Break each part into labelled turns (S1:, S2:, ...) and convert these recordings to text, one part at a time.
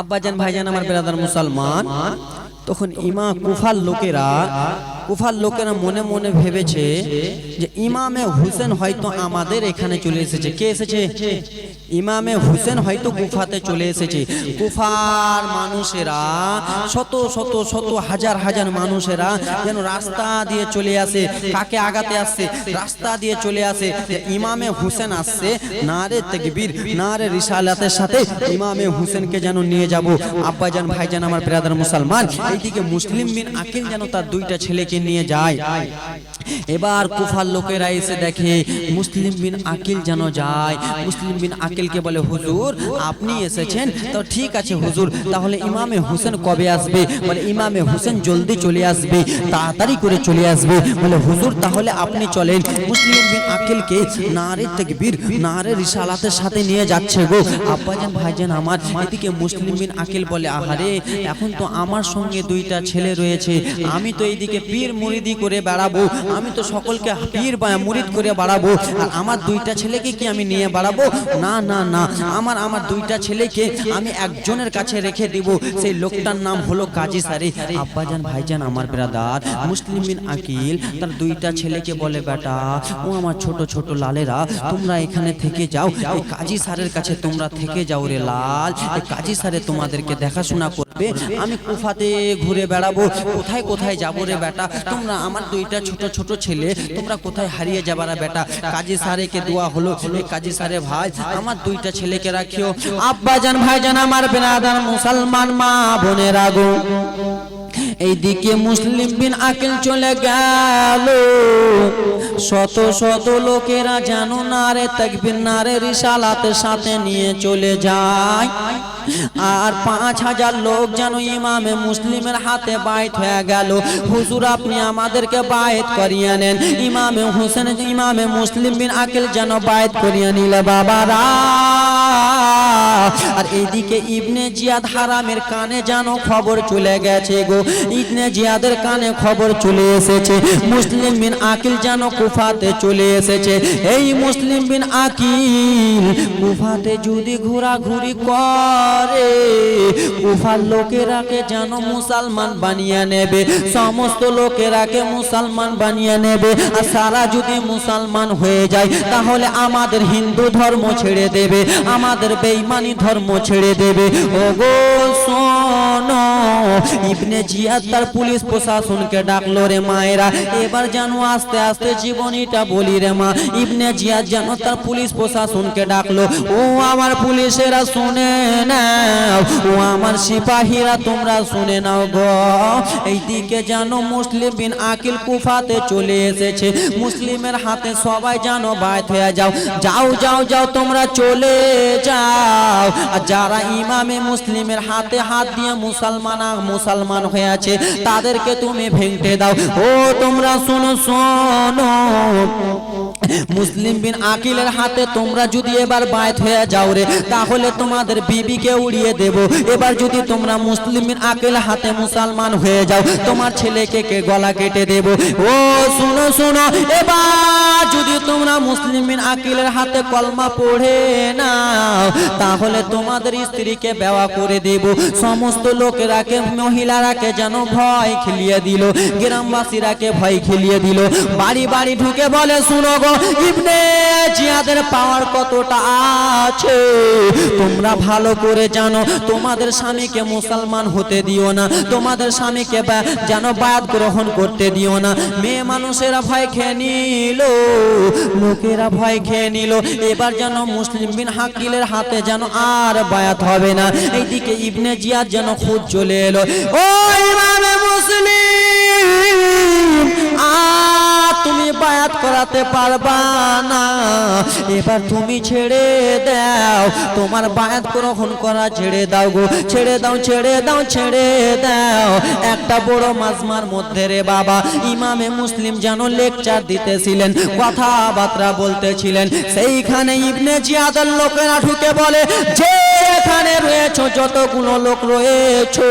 S1: আব্বাজান ভাইজান আমার বেরাদার মুসলমান তখন ইমা কুফার লোকেরা কুফার লোকেরা মনে মনে ভেবেছে যে ইমামে হুসেন হয়তো আমাদের এখানে চলে এসেছে। কে এসেছে? ইমামে হুসেন হয়তো গুফাতে চলে এসেছে। কুফার মানুষেরা, শত শত শত, হাজার হাজার মানুষেরা যেন রাস্তা দিয়ে চলে আসে। কাকে আগাতে আসছে? রাস্তা দিয়ে চলে আসে। ইমামে হুসেন আসছে না রে তেকবীর না রে রিসালাতের সাথে ইমামে হুসেনকে যেন নিয়ে যাব। আব্বাজান, ভাইজান, আমার ব্রাদার মুসলমান, এইদিকে মুসলিম বিন আকিল যেন তার দুইটা ছেলেকে নিয়ে যায়। এবার কুফার লোকেরা এসে দেখে মুসলিম বিন আকিল যেন যায়। মুসলিম বিন আকিলকে বলে হুজুর আপনি এসেছেন? তো ঠিক আছে হুজুর। তাহলে ইমামে হোসেন কবে আসবে? বলে ইমামে হোসেন জলদি চলে আসবে। তাড়াতাড়ি করে চলে আসবে। বলে হুজুর তাহলে আপনি চলেন। মুসলিম বিন আকিলকে নারে তেকবীর নারে রিসালাতের সাথে নিয়ে যাচ্ছে গো। আব্বাজান ভাইজান আমার এদিকে মুসলিম বিন আকিল বলে আহারে এখন তো আমার সঙ্গে দুইটা ছেলে রয়েছে আমি তো এইদিকে পীর মুরিদি করে বেড়াবো আমি তো সকলকে পীর বা মুরিদ করে বাড়াবো। আর আমার দুইটা ছেলেকে কি আমি নিয়ে বাড়াবো? না না না। আমার আমার দুইটা ছেলেকে আমি একজনের কাছে রেখে দিব। সেই লোকটার নাম হলো কাজী সারি। আব্বাজান, ভাইজান, আমার ব্রাদার মুসলিম বিন আকিল, তার দুইটা ছেলেকে বলে, বেটা, ও আমার ছোট ছোট লালেরা, তোমরা এখানে থেকে যাও। কাজী স্যারের কাছে তোমরা থেকে যাও রে লাল। কাজী স্যারে তোমাদেরকে দেখাশোনা করবে আমি কুফাতে ঘুরে বেড়াবো। কোথায় কোথায় যাব রে বেটা? তোমরা আমার দুইটা ছোট ছোট ছেলে, তোমরা কোথায় হারিয়ে যাবারা বেটা? কাজী সারেকে দোয়া হলো কাজী সারে ভাই, আমার দুইটা ছেলেকে রাখিও। আব্বাজান, ভাইজান, আমার বেনাদার মুসলমান মা বোনের আগো এইদিকে মুসলিম বিন আকিল চলে গেল। শত শত লোকেরা যেন নারে তাকবির, নারে রিসালাতের সাথে নিয়ে চলে যায়। আর পাঁচ হাজার লোক যেন ইমামে মুসলিমের হাতে বাইত হয়ে গেল। হুজুর, আপনি আমাদেরকে বায়েত করিয়ে নেন। ইমামে হুসেন, ইমামে মুসলিম বিন আকিল যেন বায়েত করিয়ে নিলে বাবারা। আর এইদিকে ইবনে জিয়াদ হারামের কানে যেন খবর চলে গেছে গো। ইবনে জিয়াদের কানে খবর চলে এসেছে। মুসলিম বিন আকিল যেন কুফাতে চলে এসেছে। এই মুসলিম বিন আকিল কুফাতে যদি ঘোরাঘুরি করে, কুফার লোকেরাকে যেন মুসলমান বানিয়ে নেবে? সমস্ত লোকেরাকে মুসলমান বানিয়ে নেবে? আর সারা যদি মুসলমান হয়ে যায়, তাহলে আমাদের হিন্দু ধর্ম ছেড়ে দেবে, আমাদের বেঈমানি ধর্ম ছেড়ে দেবে। ও গো ইবনে জিয়াদ তার পুলিশ প্রশাসনকে ডাকলো রে মায়েরা। এবার জানো আস্তে আস্তে জীবনীটা বলি রে মা। ইবনে জিয়াদ যেন তার পুলিশ প্রশাসনকে ডাকলো, ও আমার পুলিশেরা শুনে নাও, ও আমার সিপাহীরা তোমরা শুনে নাও গো। এইদিকে জানো মুসলিম বিন আকিল কুফাতে চলে এসেছে। মুসলিমের হাতে সবাই জানো বায়ত হয়ে যাও যাও যাও যাও, তোমরা চলে যাও। আর যারা ইমামে মুসলিমের হাতে হাত দিয়ে মুসলমান মুসলমান হয়ে আছে তাদেরকে তুমি ভেঙতে দাও। ও তোমরা শোনো শোনো। মুসলিম বিন আকিলের হাতে তোমরা যদি এবার বায়ত হয়ে যাও রে, তাহলে তোমাদের বিবিকে উড়িয়ে দেব। এবার যদি তোমরা মুসলিম বিন আকিল হাতে মুসলমান হয়ে যাও, তোমার ছেলেকে কে গলা কেটে দেব? ও, শুনো শুনো, এবার যদি তোমরা মুসলিম বিন আকিলের হাতে কলমা পড়ে নাও, তাহলে তোমাদের স্ত্রীকে বেওয়া করে দেব। সমস্ত লোকেরাকে মহিলারাকে যেন ভয় খেলিয়ে দিল গ্রামবাসীরাকে ভয় খেলিয়ে দিল। বাড়ি বাড়ি ঢুকে বলে, শুনো গো ইবনে জিয়াদের পাওয়ার কতটা আছে? তোমরা ভালো করে জানো, তোমাদের স্বামীকে মুসলমান হতে দিও না, তোমাদের স্বামীকে যেন বাদ গ্রহণ করতে দিও না। মেয়ে মানুষেরা ভয় খেয়ে নিল, লোকেরা ভয় খেয়ে নিল। এবার যেন মুসলিম বিন হাকিলের হাতে যেন আর বায়াত হবে না। এইদিকে ইবনে জিয়াদ যেন খুদ চলে এলো। ও ইমামে মুসলিম! বায়াত করাতে পারবা না। এবার তুমি ছেড়ে দাও। তোমার বায়াত গ্রহণ করা ছেড়ে দাও গো। ছেড়ে দাও ছেড়ে দাও ছেড়ে দাও। একটা বড় মাজমার মধ্যে রে বাবা, ইমামে মুসলিম যেন লেকচার দিতেছিলেন, কথাবার্তা বলতেছিলেন। সেইখানে ইবনে জিয়াদের লোকেরা ঢুকে বলে, যে এখানে রয়েছো, যতগুলো লোক রয়েছো,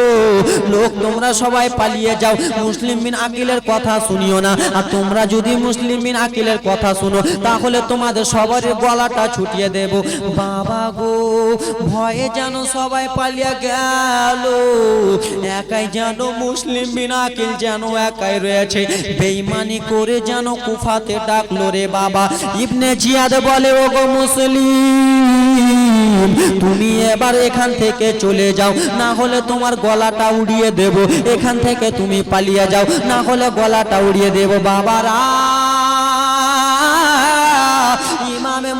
S1: লোক তোমরা সবাই পালিয়ে যাও। মুসলিম বিন আকিলের কথা শুনিও না। আর তোমরা যদি মুসলিম বিন আকিলের কথা শুনো, তাহলে তোমাদের সবার গলাটা ছুটিয়ে দেব। বাবা গো, ভয়ে যেন সবাই পালিয়ে গেল। একাই যেন মুসলিম বিন আকিল যেন একাই রয়েছে। বেইমানি করে যেন কুফাতে ডাকলো রে বাবা। ইবনে জিয়াদ বলে ও গো মুসলিম, তুমি এবার এখান থেকে চলে যাও। না হলে তোমার গলাটা উড়িয়ে দেব। এখান থেকে তুমি পালিয়ে যাও। না হলে গলাটা উড়িয়ে দেব। বাবারা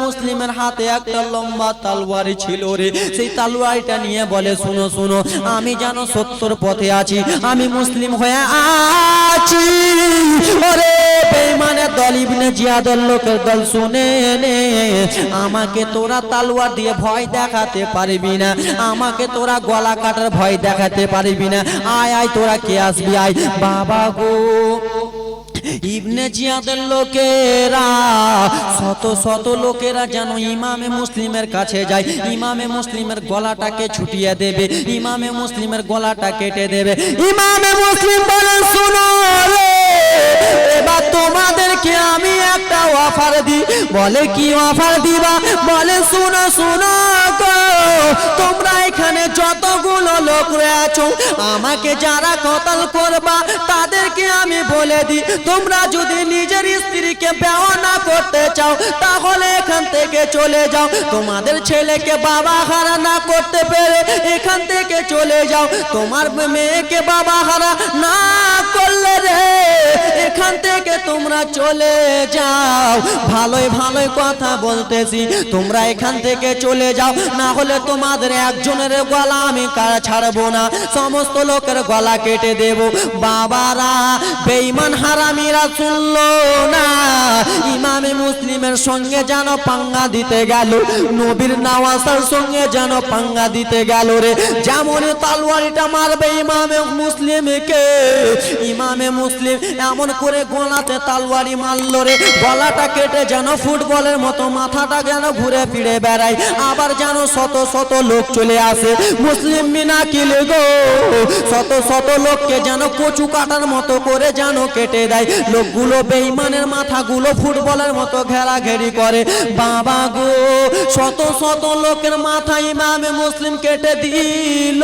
S1: মুসলিমের হাতে একটা লম্বা তালওয়ারি ছিল রে। সেই তালওয়ারিটা নিয়ে বলে, শুনো শুনো, আমি যেন সত্যর পথে আছি, আমি মুসলিম হয়ে আছি। লোকের দল, শুনে নে, আমাকে তোরা তালওয়ার দিয়ে ভয় দেখাতে পারবি না, আমাকে তোরা গলা কাটার ভয় দেখাতে পারবি না। আয় আয়, তোরা কে আসবি? আয়, বাবা গো। ইবনে জিয়াদের লোকেরা, শত শত লোকেরা যেন ইমামে মুসলিমের কাছে যায়। ইমামে মুসলিমের গলাটাকে ছুটিয়ে দেবে, ইমামে মুসলিমের গলাটা কেটে দেবে। ইমামে মুসলিম বলেন শুনো এবার তোমাদেরকে আমি একটা অফার দিই। বলে, কি অফার দিবা? শুনো শুনো তোমরা এখানে যতগুলো লোক রয়েছো, আমাকে যারা কতল করবা, তাদেরকে আমি বলে দিই, তোমরা যদি নিজের স্ত্রীকে না করতে চাও, তাহলে এখান থেকে চলে যাও। তোমাদের ছেলেকে বাবা হারা না করতে পেরে এখান থেকে চলে যাও। তোমার মেয়েকে বাবা হারা না করলে রে, এখান থেকে তোমরা চলে যাও। ভালোই ভালোই কথা বলতেছি। তোমরা এখান থেকে চলে যাও। না হলে তোমাদের একজনের গলা আমি কারা ছাড়বো না। সমস্ত লোকের গলা কেটে দেব। বাবারা, বেঈমান হারামিরা শুনলো না। ইমামে মুসলিমের সঙ্গে যেন পাঙ্গা দিতে গেল। নবীর নওয়াজের সঙ্গে যেন পাঙ্গা দিতে গেল রে। যেমন তালওয়ারিটা মারবে ইমামে মুসলিমকে। ইমামে মুসলিম এমন করে গলাতে তালওয়ারি মারলো রে। গলাটা কেটে যেন ফুটবলের মতো, মাথাটা যেন ঘুরে ফিরে বেড়ায় আবার যেন শত শত লোক চলে আসে। মুসলিম মিনা কিলে গো। শত শত লোককে যেন কচু কাটার মতো করে যেন কেটে দেয়। লোকগুলো বেইমানের মাথাগুলো ফুটবলের মতো ঘেরা ঘেরি করে। বাবা গো, শত শত লোকের মাথা ইমামে মুসলিম কেটে দিল।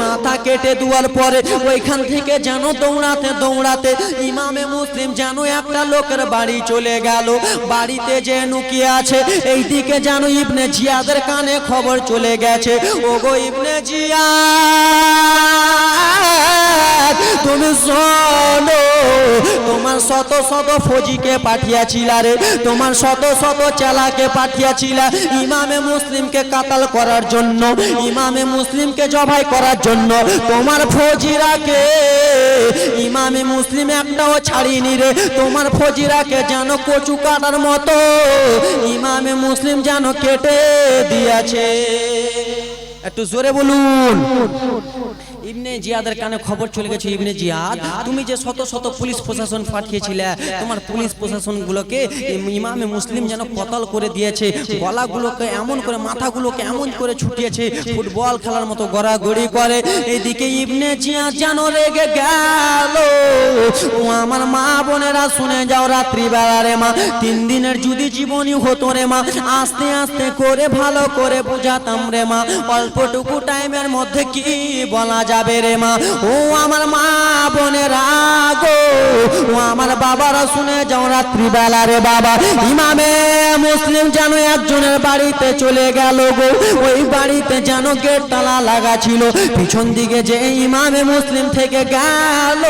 S1: মাথা কেটে দেওয়ার পরে ওইখান থেকে যেন দৌড়াতে দৌড়াতে ইমামে মুসলিম যেন একটা লোকের বাড়ি চলে গেল। বাড়িতে যে নুকিয়ে আছে, এই দিকে যেন ইবনে জিয়াদের কানে খবর চলে গেছে। ওগো ইবনে জিয়াদ, তুমি শোনো, তোমার শত শত ফৌজিকে পাঠিয়েছিলা রে, তোমার শত শত চেলাকে পাঠিয়েছিলা ইমামে মুসলিমকে কাতাল করার জন্য, ইমামে মুসলিমকে জবাই করার জন্য। তোমার ফৌজিরাকে ইমামে মুসলিম একটাও ছাড়িনি রে, তোমার ফৌজিরাকে যেন কচু কাটার মতো ইমামে মুসলিম যেন কেটে দিয়েছে। একটু জোরে বলুন। ইবনে জিয়াদের কানে খবর চলে গেছে, ইবনে জিয়াদ, তুমি যে শত শত পুলিশ প্রশাসন পাঠিয়েছিলে, তোমার পুলিশ প্রশাসনগুলোকে ইমামে মুসলিম যেন কতল করে দিয়েছে, গলাগুলোকে এমন করে, মাথাগুলোকে এমন করে ছুটিয়েছে, ফুটবল খেলার মতো গড়াগড়ি করে। ইবনে জিয়াদ যেন রেগে গেল। ও আমার মা বোনেরা, শুনে যাও রাত্রিবেলা রে মা, তিন দিনের যদি জীবনী হতো রে মা, আস্তে আস্তে করে ভালো করে বুঝাতাম রে মা, অল্পটুকু টাইমের মধ্যে কি বলা যাবে রে মা। ও আমার মা বোনেরা গো। ও আমার বাবারা শুনে যাও রাত্রিবেলা রে বাবা। ইমামে মুসলিম যেন একজনের বাড়িতে চলে গেল গো। ওই বাড়িতে যেন গেট তালা লাগা ছিল। পিছন দিকে যে ইমামে মুসলিম থেকে গেল।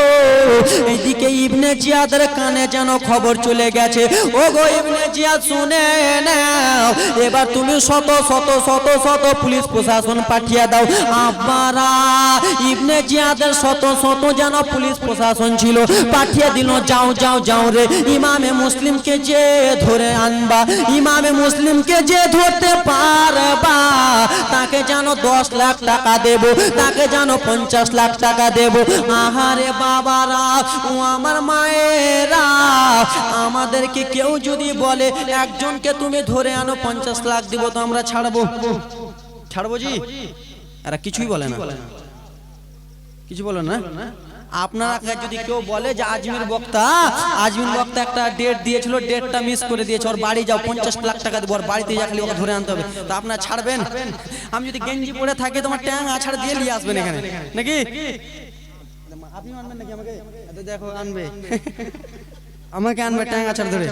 S1: এইদিকে ইবনে জিয়াদের কানে যেন খবর চলে গেছে। ও গো ইবনে জিয়াদ, শুনে নাও। এবার তুমি শত শত শত শত পুলিশ প্রশাসন পাঠিয়ে দাও। আব্বারা ইবনে জিয়াদের শত শত যেন পুলিশ প্রশাসন ছিল। পাঠিয়ে দিল, যাও যাও যাও রে, ইমামে মুসলিমকে যে ধরে আনবা, ইমামে মুসলিমকে যে ধরতে পারবা, তাকে যেন দশ লাখ টাকা দেব, তাকে যেন পঞ্চাশ লাখ টাকা দেব। আহারে বাবারা, ও আমার মায়েরা, আমাদেরকে কেউ যদি বলে, একজনকে তুমি ধরে আনো, পঞ্চাশ লাখ দিব তো আমরা ছাড়বো। ছাড়বো জি? এরা কিছুই বলে না। কিছু বলো না? আপনারা যদি কেউ বলে যে আজমির বক্তা আজমির বক্তা একটা ডেট দিয়েছিল ডেটটা মিস করে দিয়েছে ওর বাড়ি যাও পঞ্চাশ লাখ টাকা দেবো ওর বাড়িতে যা খালি ওকে ধরে আনতে হবে। তো আপনারা ছাড়বেন? আমি যদি গেঞ্জি পরে থাকি তোমার ট্যাং আছাড় দিয়ে নিয়ে আসবেন এখানে। নাকি? আপনি আনবেন নাকি আমাকে? দেখো আনবে। আমাকে আনবে ট্যাং আছাড় ধরে।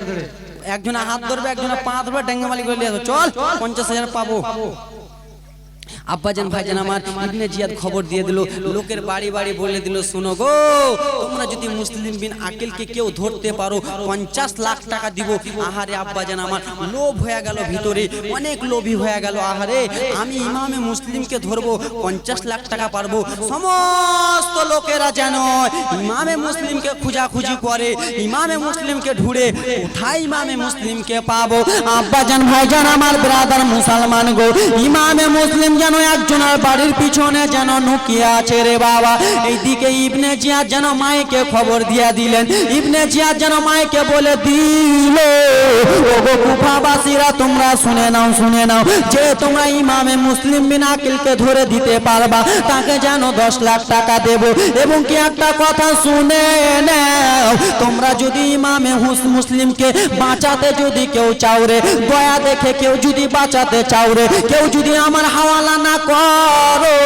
S1: একজনে হাত ধরবে একজনে পা ধরবে ডেঙ্গে মালিক করে নিয়ে আসবে চল পঞ্চাশ হাজার পাবো। আব্বাজান ভাইজান আমার ইবনে জিয়াদ খবর দিয়ে দিল লোকের বাড়ি বাড়ি বলে দিল শুনো গো তোমরা যদি মুসলিম বিন আকিলকে কেউ ধরতে পারো পঞ্চাশ লাখ টাকা দিব। আহারে আব্বাজান আমার লোভ হয়ে গেল ভিতরে অনেক লোভী হয়ে গেল আহারে আমি ইমামে মুসলিমকে ধরবো পঞ্চাশ লাখ টাকা পারব। সমস্ত লোকেরা যেন ইমামে মুসলিমকে খুঁজাখুঁজি করে ইমামে মুসলিমকে ঢুড়ে কোথায় ইমামে মুসলিমকে পাবো? আব্বাজান ভাইজান আমার ব্রাদার মুসলমান গো ইমামে মুসলিম যেন একজনের বাড়ির পিছনে যেন নুকিয়ে আছে রে বাবা। এইদিকে ইবনে জিয়াদ যেন মাইকে খবর দিয়া দিলেন। ইবনে জিয়াদ যেন মাইকে বলে, দিল। ওগো তোমরা শুনে নাও শুনে নাও। যে তোমরা ইমামে মুসলিম বিন আকিলকে ধরে দিতে পারবা, তাকে যেন দশ লাখ টাকা দেব। এবং কি একটা কথা শুনে নাও, তোমরা যদি ইমামে হুস মুসলিমকে বাঁচাতে যদি কেউ চাও রে, দয়া দেখে কেউ যদি বাঁচাতে চাও রে, কেউ যদি আমার হাওয়ালা না করো।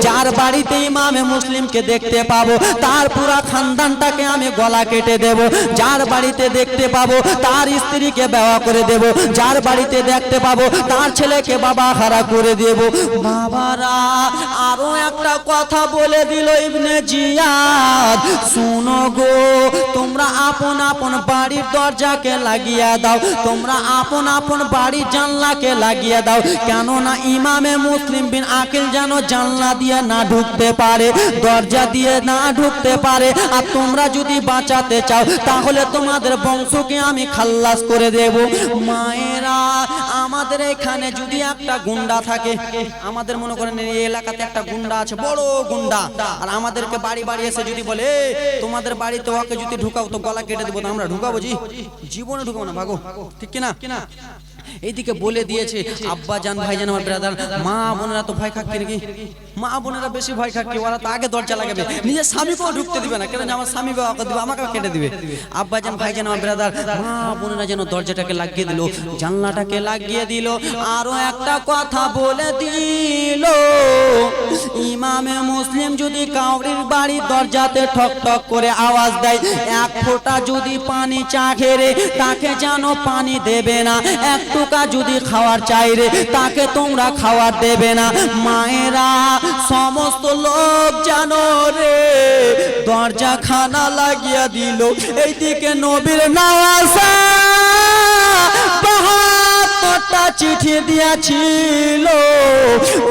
S1: যার বাড়িতে ইমামে মুসলিমকে দেখতে পাবো, তার পুরা খানদানটাকে আমি গলা কেটে দেব। যার বাড়িতে দেখতে পাবো, তার স্ত্রীকে বেওয়া করে দেব। যার বাড়িতে দেখতে পাবো, তার ছেলেকে বাবা হারা করে দেব। বাবারা, আরও একটা কথা বলে দিল ইবনে জিয়াদ। শুনো গো, তোমরা আপন আপন বাড়ির দরজাকে লাগিয়ে দাও। তোমরা আপন আপন বাড়ির জানলাকে লাগিয়ে দাও। কেননা ইমামে মুসলিম বিন আকিল যেন জানলা দিয়ে না ঢুকতে পারে, দরজা দিয়ে না ঢুকতে পারে। আর তোমরা যদি বাঁচাতে চাও, তাহলে তোমাদের বংশকে আমি খাল্লাস করে দেব। মায়েরা, আমাদের এখানে যদি একটা গুন্ডা থাকে, আমাদের মনে করেন এই এলাকাতে একটা গুন্ডা আছে, বড় গুন্ডা। আর আমাদেরকে বাড়ি বাড়ি এসে যদি বলে তোমাদের বাড়িতে ওকে যদি ঢুকাও, তো গলা কেটে দেবো আমরা ঢুকাবো জি? জীবনে ঢুকাবো না, ভাগো। ঠিক কিনা কিনা? এইদিকে বলে দিয়েছে আব্বা জান ভাই জান আমার ব্রাদার মা বোনেরা তো ভয় খাচ্ছে নাকি? মা বোনেরা বেশি ভয় খাচ্ছে ওরা তো আগে দরজা লাগাবে। নিজের স্বামীকেও ঢুকতে দিবে না। কেন আমার স্বামী বাবাকে দিবে। আমাকেও কেটে দিবে। আব্বা জান ভাই জান আমার ব্রাদার মা বোনেরা যেন দরজাটাকে লাগিয়ে দিল জানলাটাকে লাগিয়ে দিল আরও একটা কথা বলে দিল। ইমামে মুসলিম যদি কাউরির বাড়ির দরজাতে ঠক ঠক করে আওয়াজ দেয় এক ফোঁটা যদি পানি চা খেরে তাকে যেন পানি দেবে না। এক টুকা যদি খাওয়ার চাই রে, তাকে তোমরা খাওয়ার দেবে না। মায়েরা, সমস্ত লোক জানো রে দরজা খানা লাগিয়া দিল। এইদিকে নবীর নাওয়াজা বাহাত্তরটা চিঠি দিয়েছিল।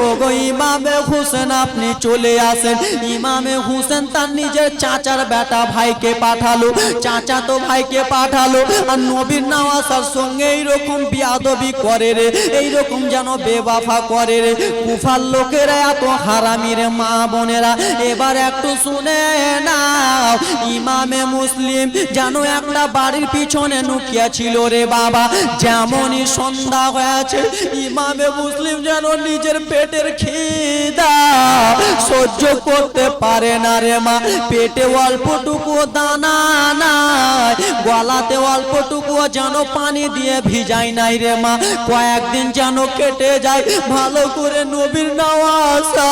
S1: ও গো ইমামে হুসেন, আপনি চলে আসেন। ইমামে হুসেন তার নিজের চাচার বেটা ভাইকে পাঠালো। চাচা তো ভাইকে পাঠালো। আর নবীর নওয়াজার সঙ্গে এইরকম বিয়াদবি করে রে। এইরকম যেন বেবাফা করে রে। কুফার লোকেরা এত হারামি রে মা বোনেরা। এবার একটু শুনে নাও, ইমামে মুসলিম যেন একটা বাড়ির পিছনে নুকিয়া ছিল রে বাবা। যেমনই সন্ধ্যা হয়েছে ইমামে মুসলিম যেন নিজের পেটের খিদা সহ্য করতে পারে না রে মা। পেটে অল্পটুকু দানা নাই, গলাতে অল্পটুকু যেন পানি দিয়ে ভিজাই নাই রে মা। কয়েকদিন যেন কেটে যায়, ভালো করে নবীর নওয়াজা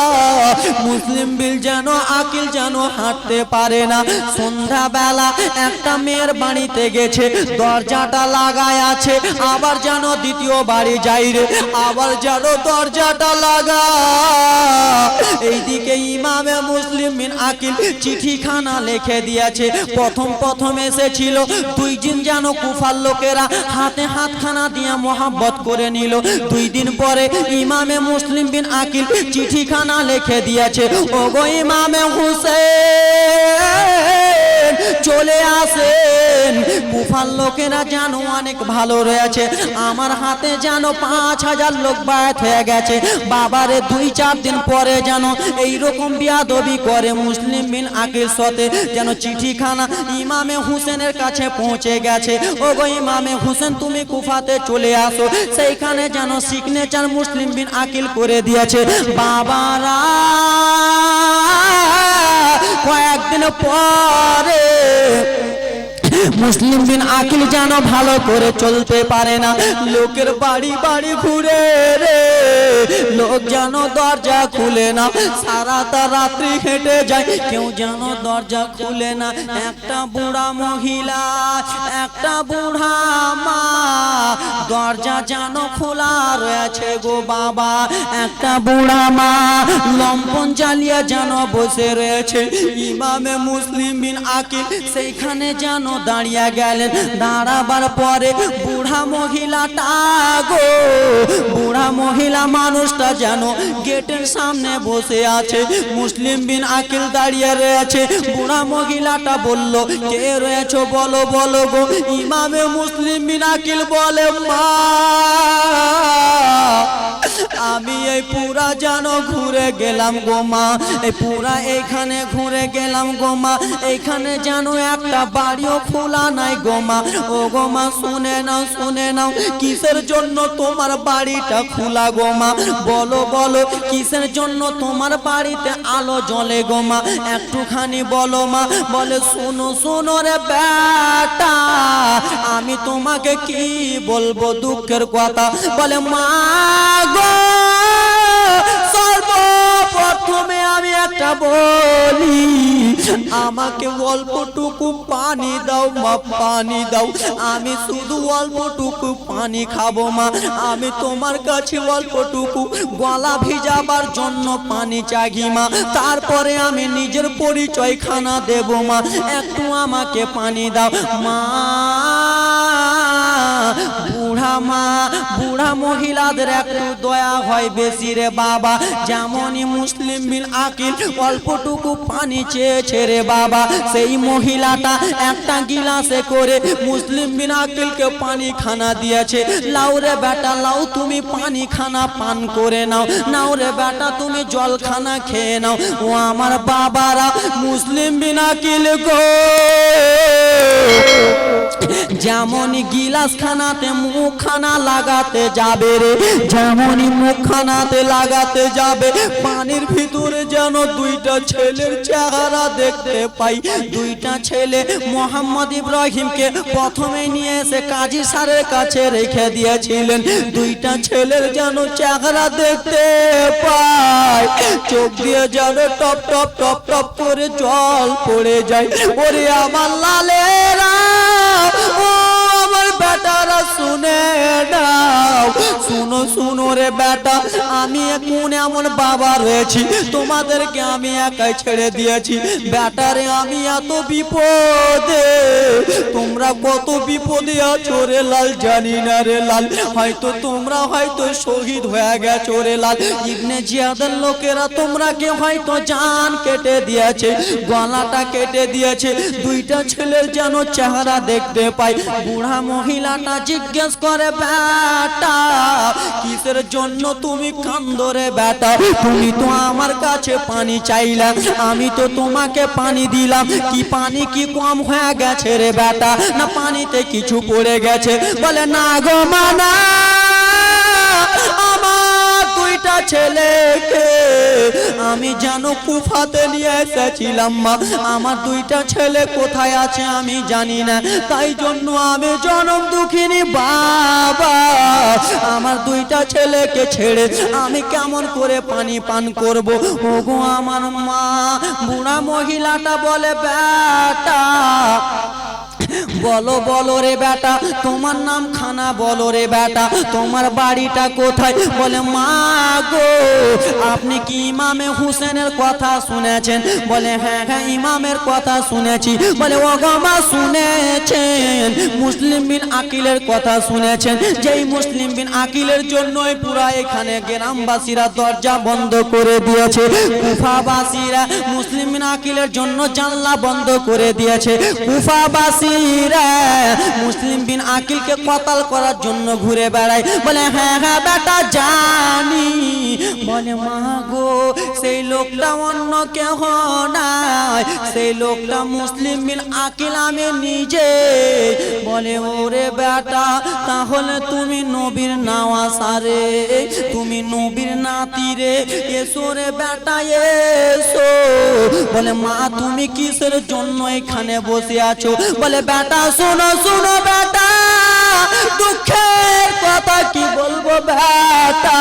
S1: মুসলিম বিল যেন, আকিল যেন হাঁটতে পারে না। সন্ধ্যাবেলা একটা মেয়ের বাড়িতে গেছে, দরজাটা লাগায় আছে, আবার যেন দ্বিতীয় বাড়ি যাই রে, আবার যেন দরজাটা লাগা। এইদিকে ইমামে মুসলিম বিন আকিল চিঠিখানা লিখে দিয়েছে। প্রথম প্রথম এসেছিল, দুই দিন যেন কুফার লোকেরা হাতে হাতখানা দিয়ে মোহাব্বত করে নিল। দুই দিন পরে ইমামে মুসলিম বিন আকিল চিঠিখানা লিখে দিয়েছে। ও গো ইমামে হুসেন! চলে আসেন। কুফার লোকেরা জানো অনেক ভালো রয়েছে। আমার হাতে জানো পাঁচ হাজার লোক বায়াত হয়ে গেছে। বাবারে দুই চার দিন পরে যেন এইরকম বিয়াদবি করে মুসলিম বিন আকিল সতে যেন চিঠিখানা ইমামে হুসেনের কাছে পৌঁছে গেছে। ও গো ইমামে হুসেন, তুমি কুফাতে চলে আসো। সেইখানে যেন সিগনেচার মুসলিম বিন আকিল করে দিয়েছে। বাবারা কয়েকদিন পরে মুসলিম বিন আকিল যেন ভালো করে চলতে পারে না। লোকের বাড়ি বাড়ি ঘুরে রে, লোক যেন দরজা খুলে না। সারাটা রাত্রি হেঁটে যায়, কেউ যেন দরজা খুলে না। একটা বুড়া মহিলা, একটা বুড়া মা, দরজা যেন খোলা রয়েছে গো বাবা। একটা বুড়া মা, লম্পন জ্বালিয়ে যেন বসে রয়েছে। ইমামে মুসলিম বিন আকিল, সেইখানে যেন দাঁড়িয়ে গেলেন। দাঁড়াবার পরে বুড়া মহিলাটা গো, বুড়া মহিলা মানুষটা যেন গেটের সামনে বসে আছে। মুসলিম বিন আকিল দাঁড়িয়ে রয়েছে। বুড়া মহিলাটা বলল, কে রয়েছে বলো বলো গো। ইমামে মুসলিম বিন আকিল বলে, মা। আমি এই পুরা যেন ঘুরে গেলাম গো মা। এই পুরা এইখানে ঘুরে গেলাম গো মা। এইখানে যেন একটা বাড়িও খোলা নাই গো মা। ও গো মা, শুনে নাও শুনে নাও, কিসের জন্য তোমার বাড়িটা খোলা গো মা? বলো বলো, কিসের জন্য তোমার বাড়িতে আলো জ্বলে গো মা? একটুখানি বলো মা, বলে, শোনো শোনো রে বেটা, আমি তোমাকে কি বলব দুঃখের কথা? বলে, মা গো সর্বপ্রথমে আমি একটা বলি, আমাকে অল্পটুকু পানি দাও মা, পানি দাও। আমি শুধু অল্পটুকু পানি খাব মা। আমি তোমার কাছে অল্পটুকু গলা ভিজাবার জন্য পানি চাগি মা। তারপরে আমি নিজের পরিচয় খানা দেব মা। একটু আমাকে পানি দাও। মা বুড়া মা, বুড়া মহিলাদের একটু দয়া হয় বেশি রে বাবা। যেমনই মুসলিম বিন আকিল অল্পটুকু পানি চেয়েছে রে বাবা। সেই মহিলাটা একটা গিলাসে করে মুসলিম বিন আকিলকে পানি খানা দিয়েছে। লাউ রে বেটা, লাউ তুমি পানি খানা পান করে নাও। নাও রে বেটা, তুমি জল খানা খেয়ে নাও। ও আমার বাবারা, মুসলিম বিন আকিল গো। যেমনই গিলাস খানাতে মুখ খানা লাগাতে যাবে রে। যেমনই মুখ খানাতে লাগাতে যাবে, পানির ভিতরে যেন দুইটা ছেলের চেহারা দেখতে পাই। দুইটা ছেলে মোহাম্মদ ইব্রাহিমকে প্রথমে নিয়ে এসে কাজী সারের কাছে রেখে দিয়েছিলেন। দুইটা ছেলের যেন চেহারা দেখতে পাই। চোখ দিয়ে যেন টপ টপ টপ টপ করে জল পড়ে যায়। ওরে আমার লালেরা শুনে নাও। শুনো শুনো রে বেটা, আমি কোন এমন বাবা রয়েছি, তোমাদেরকে আমি একাই ছেড়ে দিয়েছি। বেটারে আমি এত বিপদে, তোমরা কত বিপদে আছো রে লাল, জানি না রে লাল। হয়তো তোমরা হয়তো শহীদ হয়ে গেছো রে লাল। ইবনে জিয়াদের লোকেরা তোমরা কে হয়তো জান কেটে দিয়েছে, গলাটা কেটে দিয়েছে। দুইটা ছেলের যেন চেহারা দেখতে পাই বুড়া মহিলাটা জিজ্ঞেস করে বেটা কিসের জন্য তুমি কান্দরে বেটা তুমি তো আমার কাছে পানি চাইলা, আমি তো তোমাকে পানি দিলাম। কি পানি কি কম হয়ে গেছে রে বেটা না পানিতে কিছু পড়ে গেছে? বলে, না গো মানা, আমার দুইটা ছেলেকে আমি যেন কুফাতে নিয়ে এসেছিলাম, মা। আমার দুইটা ছেলে কোথায় আছে আমি জানি না। তাই জন্য আমি জনম দুঃখিনী বাবা। আমার দুইটা ছেলেকে ছেড়ে আমি কেমন করে পানি পান করব? ওগো আমার মা, বুড়া মহিলাটা বলে বেটা বলো বলো রে বেটা, তোমার নাম খানা বলো রে বেটা, তোমার বাড়িটা কোথায়? বলে, মা গো, আপনি কি ইমামে হুসেনের কথা শুনেছেন? বলে হ্যাঁ হ্যাঁ ইমামের কথা শুনেছি। বলে ও গো মা শুনেছেন, মুসলিম বিন আকিলের কথা শুনেছেন। যেই মুসলিম বিন আকিলের জন্যই পুরা এখানে গ্রামবাসীরা দরজা বন্ধ করে দিয়েছে। কুফাবাসীরা মুসলিম বিন আকিলের জন্য জানলা বন্ধ করে দিয়েছে। কুফাবাসীরা মুসলিম বিন আকিলকে কতাল করার জন্য ঘুরে বেড়ায়। বলে হ্যাঁ হ্যাঁ বেটা, জানি। বলে, মা গো সেই লোকটা অন্য কেহ নাই। সেই লোকটা মুসলিম বিন আকিল আমি নিজে। বলে, ওরে বেটা, তাহলে তুমি নবীর নাওয়াসারে, তুমি নবীর নাতি রে এসো রে বেটা, এসো। বলে, মা, তুমি কিসের জন্য এখানে বসে আছো? বলে, বেটা, শোনো শোনো, বেটা দুঃখের কথা কি বলব বেটা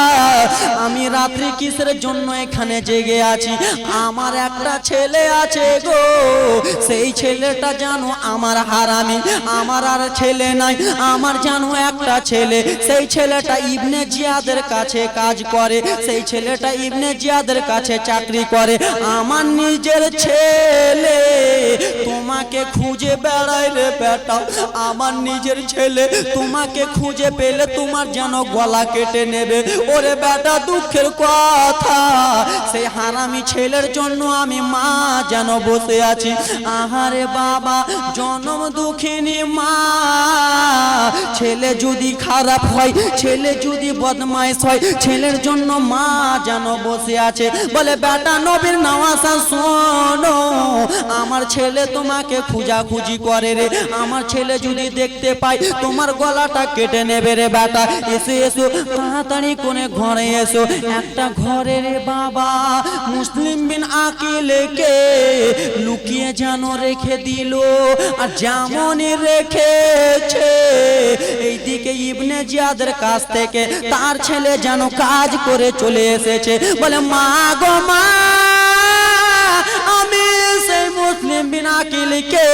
S1: আমি রাত্রি কিসের জন্য এখানে জেগে আছি? আমার একটা ছেলে আছে গো। সেই ছেলেটা জানো আমার হারামি। আমার আর ছেলে নাই, আমার জানো একটা ছেলে। সেই ছেলেটা ইবনে জিয়াদের কাছে কাজ করে। সেই ছেলেটা ইবনে জিয়াদের কাছে চাকরি করে। আমার নিজের ছেলে, তোমাকে খুঁজে বেড়াই রে বেটা। আমার নিজের ছেলে তোমাকে খুঁজে পেলে তোমার যেন গলা কেটে নেবে। ওরে বেটা, দুঃখের কথা। সেই হারামি ছেলের জন্য আমি মা যেন বসে আছি। আহারে বাবা, জনম দুঃখিনী মা। ছেলে যদি খারাপ হয়, ছেলে যদি বদমাইশ হয়, ছেলের জন্য মা যেন বসে আছে। বলে, বেটা, নবীর নাওয়াসা শোনো। আমার ছেলে তোমাকে খুঁজাখুঁজি করে রে। আমার ছেলে যদি দেখতে পাই তোমার গলাটা কেটে নেবে রে বেটা। এসো এসো, তাড়াতাড়ি কোনে ঘরে এসো। একটা ঘরে রে বাবা মুসলিম বিন আকিলকে লুকিয়ে যেন রেখে দিল, আর যেমনই রেখেছে। এইদিকে ইবনে জিয়াদের কাছ থেকে তার ছেলে যেন কাজ করে চলে এসেছে। বলে, মা গো, মা। মুসলিম বিন আকিলকে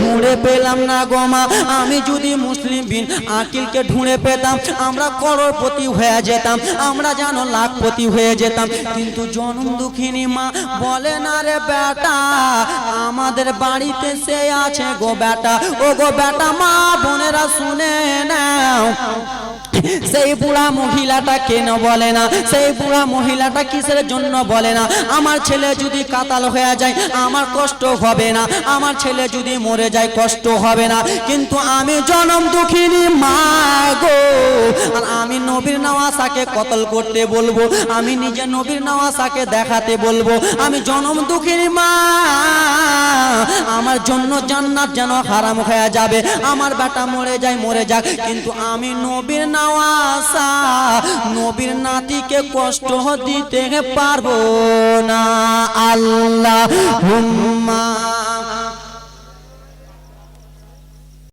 S1: ঢুঁড়ে পেলাম না গো মা। আমি যদি মুসলিম বিন আকিলকে ঢুঁড়ে পেতাম, আমরা করোড়পতি হয়ে যেতাম, আমরা যেন লাখপতি হয়ে যেতাম। কিন্তু জনম দুঃখিনী মা বলে, না রে বেটা, আমাদের বাড়িতে সে আছে গো বেটা। ও গো বেটা, মা বোনেরা শুনে নাও। সেই বুড়া মহিলাটা কেন বলে না? সেই বুড়া মহিলাটা কিসের জন্য বলে না? আমার ছেলে যদি কাতাল হয়ে যায়, আমার কষ্ট হবে না। আমার ছেলে যদি মরে যায়, কষ্ট হবে না। কিন্তু আমি জনম দুঃখিনী মা গো। আর আমি নবীর নওয়াসাকে কতল করতে বলব? আমি নিজে নবীর নওয়াসাকে দেখাতে বলব। আমি জনম দুঃখিনী মা। আমার জন্য জান্নাত যেন হারাম হয়ে যাবে। আমার বেটা মরে যায়, মরে যাক। কিন্তু আমি নবীর নওয়াসা নবীর নাতিকে কষ্ট দিতে পারব না। আল্লাহ হুম্মা